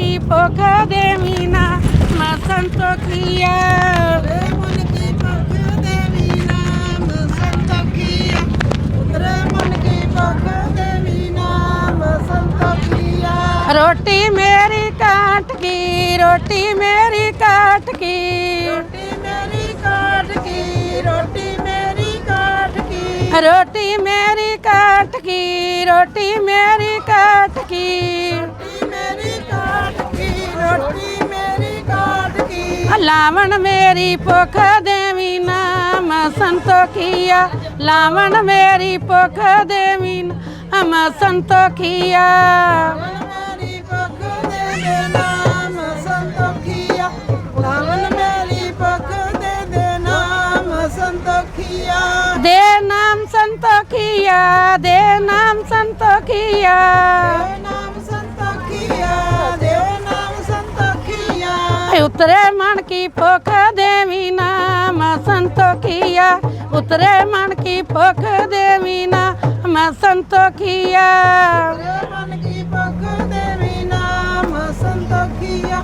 पोख देवीना मां संतो किया रोटी मेरी काट की रोटी मेरी काट की रोटी मेरी काट की रोटी मेरी काट की रोटी मेरी काट की रोटी मेरी काट की ਰੋਟੀ ਮੇਰੀ ਕਾਟ ਕੀ ਲਾਵਣ ਮੇਰੀ ਭੁੱਖ ਦੇਵੀ ਨਾਮ ਸੰਤੋਖੀਆ ਲਾਵਣ ਮੇਰੀ ਭੁੱਖ ਦੇਵੀ ਨਾਮ ਸੰਤੋਖੀਆ ਭੁੱਖ ਦੇ ਦੇ ਨਾਮ ਸੰਤੋਖੀਆ ਮੇਰੀ ਭੁੱਖ ਦੇ ਦੇ ਨਾਮ ਸੰਤੋਖੀਆ ਦੇ ਨਾਮ ਸੰਤੋਖੀਆ ਦੇ ਨਾਮ ਸੰਤੋਖੀਆ ਉਤਰੇ ਮਨ ਕੀ ਭੁੱਖ ਦੇਵੀ ਨਾਮ ਸੰਤੋਖੀਆ ਉਤਰੇ ਮਨ ਕੀ ਭੁੱਖ ਦੇਵੀ ਨਾਮ ਸੰਤੋਖੀਆ ਉਤਰੇ ਮਨ ਕੀ ਭੁੱਖ ਦੇਵੀ ਨਾਮ ਸੰਤੋਖੀਆ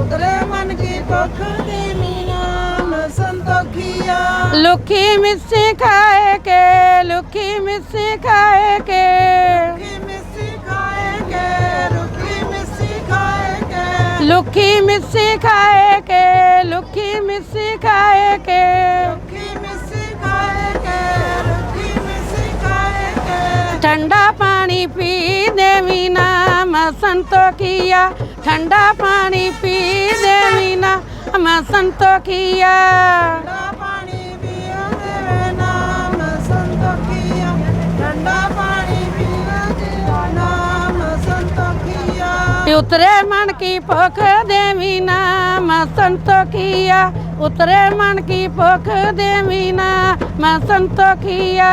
ਉਤਰੇ ਮਨ ਕੀ ਭੁੱਖ ਦੇਵੀ ਨਾਮ ਸੰਤੋਖੀਆ ਲੁਕੀ ਮਿੱਸੀ ਖਾਏ ਕੇ ਲੁਕੀ ਮਿੱਸੀ ਖਾਏ ਕੇ। ਲੁਕੀ ਮਿੱਸੀ ਖਾਏ ਕੇ ਲੁਕੀ ਮਿੱਸੀ ਖਾਏ ਕੇ। ਰੁੱਖੀ ਮਿੱਸੀ ਖਾਏਗੇ ਰੁੱਖੀ ਮਿੱਸੀ ਖਾਏਗੇ ਠੰਡਾ ਪਾਣੀ ਪੀ ਦੇਵੀ ਨਾਮ ਸੰਤੋਖੀਆ ਠੰਡਾ ਪਾਣੀ ਪੀ ਦੇਵੀ ਨਾਮ ਸੰਤੋਖੀਆ ਠੰਡਾ ਉਤਰੇ ਮਨ ਕੀ ਭੁੱਖ ਦੇਵੀ ਨਾਮ ਸੰਤੋਖੀਆ ਉਤਰੇ ਮਨ ਕੀ ਭੁੱਖ ਦੇਵੀ ਨਾਮ ਸੰਤੋਖੀਆ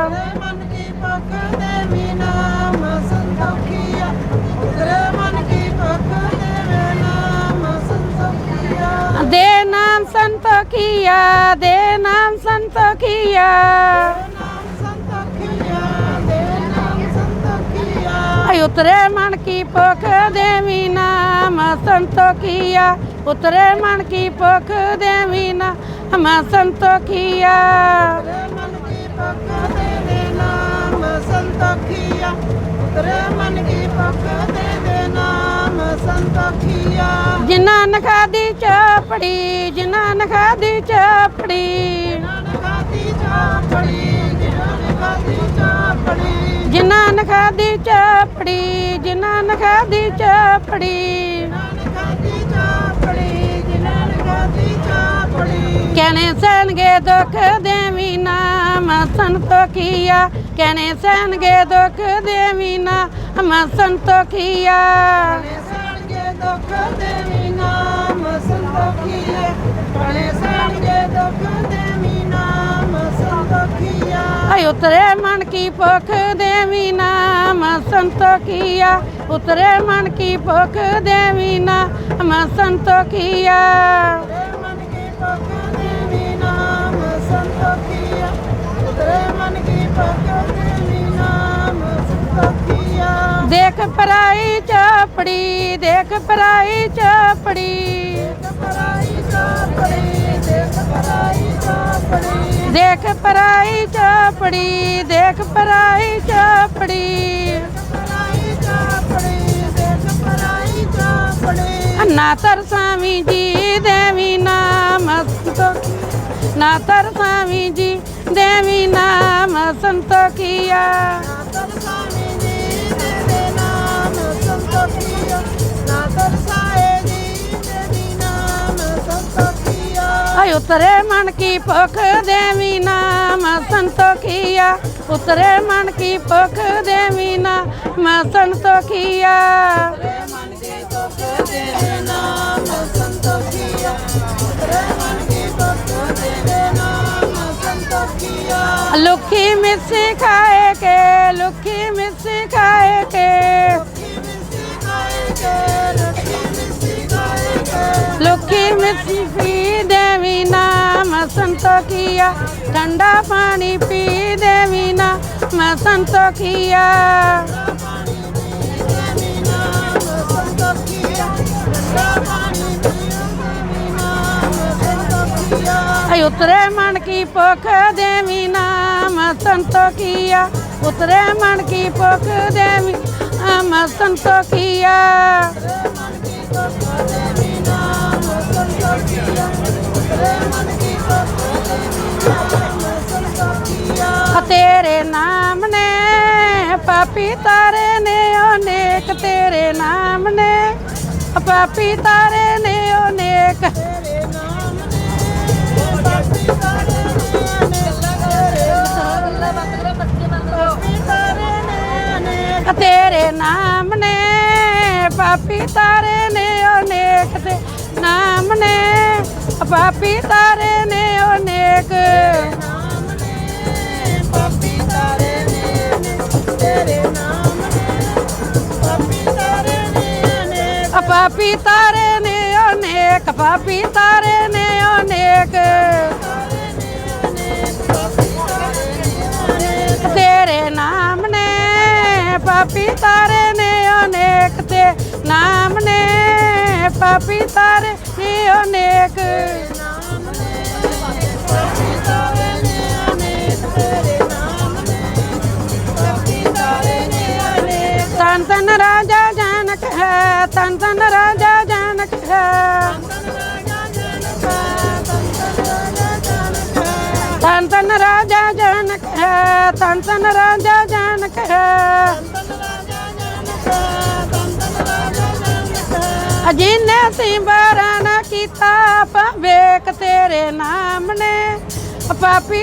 ਉਤਰੇ ਮਨ ਕੀ ਭੁੱਖ ਦੇਵੀ ਨਾਮ ਸੰਤੋਖੀਆ ਉਤਰੇ ਮਨ ਕੀ ਭੁੱਖ ਦੇਵੇ ਨਾਮ ਸੰਤੋਖੀਆ ਦੇ ਨਾਮ ਸੰਤੋਖੀਆ ਦੇ ਨਾਮ ਸੰਤੋਖੀਆ ਨਾਮ ਉਤਰੇ ਮਨ ਕੀ ਭੁੱਖ ਦੇਵੀ ਨਾਮ ਸੰਤੋਖੀਆ ਉਤਰੇ ਮਨ ਕੀ ਭੁੱਖ ਦੇਵੀ ਨਾਮ ਸੰਤੋਖੀਆ ਉਤਰੇ ਮਨ ਕੀ ਭੁੱਖ ਦੇਵੇ ਨਾਮ ਸੰਤੋਖੀਆ ਉਤਰੇ ਮਨ ਕੀ ਭੁੱਖ ਦੇਵੇ ਨਾਮ ਸੰਤੋਖੀਆ ਜਿਨ੍ਹਾਂ ਨ ਖਾਦੀ ਚਾਪੜੀ ਜਿਨ੍ਹਾਂ ਨ ਖਾਦੀ ਚਾਪੜੀ। ਨਾਨ ਖਾਤੀ ਚਾਪੜੀ ਜਿਨ੍ਹਾਂ ਖਾਤੀ ਚਾਪੜੀ ਜਿਨ੍ਹਾਂ ਨਖਾਦੀ ਚਾਪੜੀ। ਜਿਨ੍ਹਾਂ ਨਖਾਦੀ ਚਾਪੜੀ ਕਹਨੇ ਸਹਿਣਗੇ ਦੁੱਖ ਦੇਵੀ ਨਾਮ ਸੰਤੋਖੀਆ। ਕਹਨੇ ਸਹਿਣਗੇ ਦੁੱਖ ਦੇਵੀ ਨਾਮ ਸੰਤੋਖੀਆ। ਸਹਿਣਗੇ ਦੁੱਖ ਦੇਵੀ ਨਾਮ ਸੰਤੋਖੀਆ। ਕਹਨੇ ਸੰਤੋਖੀਆ ਉਤਰੇ ਮਨ ਕੀ ਭੁੱਖ ਦੇਵੀ ਨਾਮ ਸੰਤੋਖੀਆ ਉਤਰੇ ਮਨ ਕੀ ਭੁੱਖ ਦੇਵੀ ਨਾਮ ਸੰਤੋਖੀਆ ਉਤਰੇ ਮਨ ਕੀ ਭੁੱਖ ਦੇਵੀ ਨਾਮ ਸੰਤੋਖੀਆ ਉਤਰੇ ਮਨ ਕੀ ਭੁੱਖ ਦੇਖ ਪਰਾਈ ਚਾਪੜੀ ਦੇਖ ਪਰਾਈ ਚਾਪੜੀ ਦੇਖ ਪਰਾਈ ਚਾਪੜੀ ਦੇਖ ਪਰਾਈ ਚਾਪੜੀ ਦੇਖ ਪਰਾਈ ਚਾਪੜੀ ਦੇਖ ਪਰਾਈ ਚਾਪੜੀ ਨਾ ਤਰਸਾਵੀ ਜੀ ਦੇਵੀ ਨਾਮ ਸੰਤੋਖੀ ਨਾ ਤਰਸਾਵੀ ਜੀ ਦੇਵੀ ਨਾਮ ਸੰਤੋਖੀਆ ਨਾਦਰ उतरे मन की पोख देवी नाम संतोखिया उतरे मन की पोख देवी नाम संतोखिया लुखी मिर्ची खाए के संतोखिया ठंडा पानी पी देवीना मैं संतोखिया उतरे मन की पोख देवी नाम संतोखिया उतरे मन की पोख देवी नाम संतोखिया मन की संतोखिया ਤੇਰੇ ਨਾਮ ਨੇ, ਪਾਪੀ ਤਾਰੇ ਨੇ, ਅਨੇਕ ਤੇਰੇ ਨਾਮ ਨੇ। ਪਾਪੀ ਤਾਰੇ ਨੇ, ਅਨੇਕ ਤੇਰੇ ਨਾਮ ਨੇ। ਪਾਪੀ ਤਾਰੇ ਨੇ ਤੇਰੇ ਤੇਰੇ ਨਾਮ ਨੇ। ਪਾਪੀ ਤਾਰੇ ਨੇ, ਅਨੇਕ ਤੇ ਨਾਮ ਨੇ। ਪਾਪੀ ਤਾਰੇ ਨੇ, ਅਨੇਕ ਪਾਪੀ ਤਾਰੇ ਨੇ ਅਨੇਕ ਪਾਪੀ ਤਾਰੇ ਨੇ ਅਨੇਕ। ਤੇਰੇ ਨਾਮ ਨੇ ਪਾਪੀ ਤਾਰੇ ਨੇ ਅਨੇਕ, ਤੇ ਨਾਮ ਨੇ ਪਾਪੀ ਤਾਰੇ ਨੇ ਅਨੇਕ। ਰਾਜਾ ਜਨਕ ਹੈ ਤਨ ਤਨ ਰਾਜਾ ਜਨਕ ਹੈ ਅਜਿਨੇ ਸਿੰਬਰਨ ਕੀਤਾ ਪਵੇਕ ਤੇਰੇ ਨਾਮ ਨੇ। ਪਾਪੀ